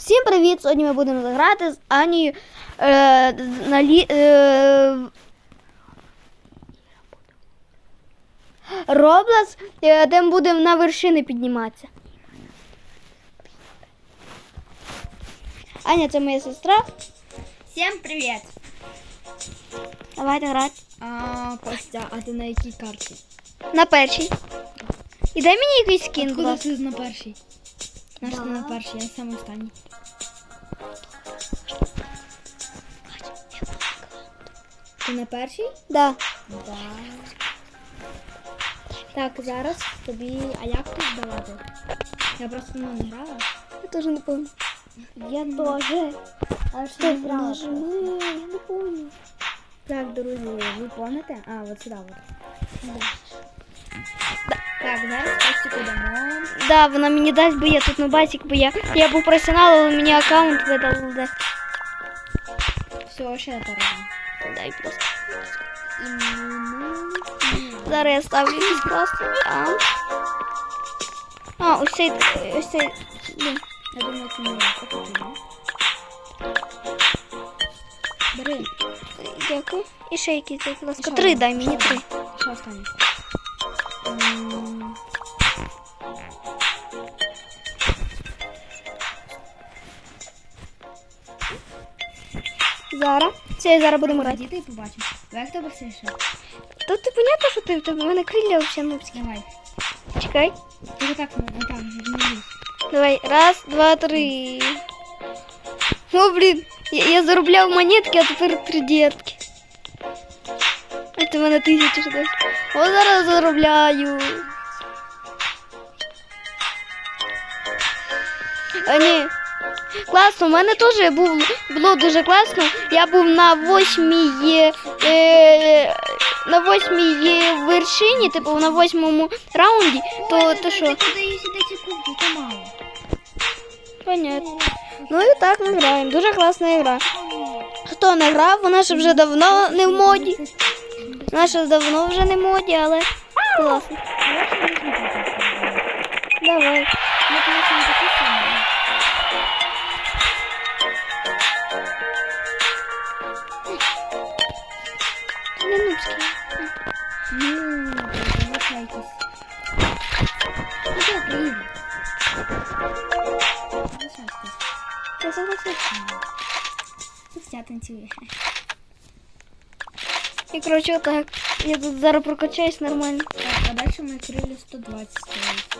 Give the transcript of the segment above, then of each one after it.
Всім привіт! Сьогодні ми будемо грати з Анією е, на лі, е, Роблас, е, де ми будемо на вершини підніматися. Аня, це моя сестра. Всем привет! Давайте грати. А, Костя, а ти на якій карті? На першій. І дай мені якийсь скін, ласка. ти на першій? Наш Да. ти на першій, я саме останній. Ти на першій? Да. Да. Так, зараз тобі. А як тут давати? Я просто ну, не грала. Я теж не пам'ятаю. Я теж. Ж Що не грала. Я не пам'ятаю. Так, друзі, ви помните? А, от сюди от. Так, зараз Костіку дамо. Да, вона мені дасть, бо я тут на басік, бо я, я був професіонал, але мені аккаунт видали. де. Все, ще я передам. Дай просто. Зараз я ставлю якийсь класний там. А, ось цей, ось цей. блін. Я думаю, це не я. Бери. Дякую. І ще якийсь, будь ласка. Ще Три один, дай ще мені три. один. Ще Зараз. Це зараз будемо грати. Діти і побачимо. Давай хто быстріше. Тут ти понятно, що ти в тебе в мене крилля взагалі нубські. Давай. Чекай. Ти так, ну, отак, не. Давай. Раз, два, три. О, блін. Я, я заробляв монетки, а тепер три дітки. А ти мене тисячу ж дасть. О, зараз заробляю. А, ні. Класно, у мене теж був, було дуже класно. Я був на восьмій, е, е, на восьмій е, вершині, типу на восьмому раунді, то, то що? Понятно. Ну і так ми граємо. Дуже класна гра. Хто не грав, вона ж вже давно не в моді. Вона ж давно вже не в моді, але класно. Давай. Ну, залишайтесь. Ну, що, приїду. Залишайтесь. Я согласився. Костя танцює. І коротше, отак. Я тут зараз прокачаюсь нормально. Так, а далі ми крилі 120 стоїть.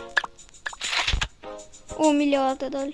О, мільярди далі.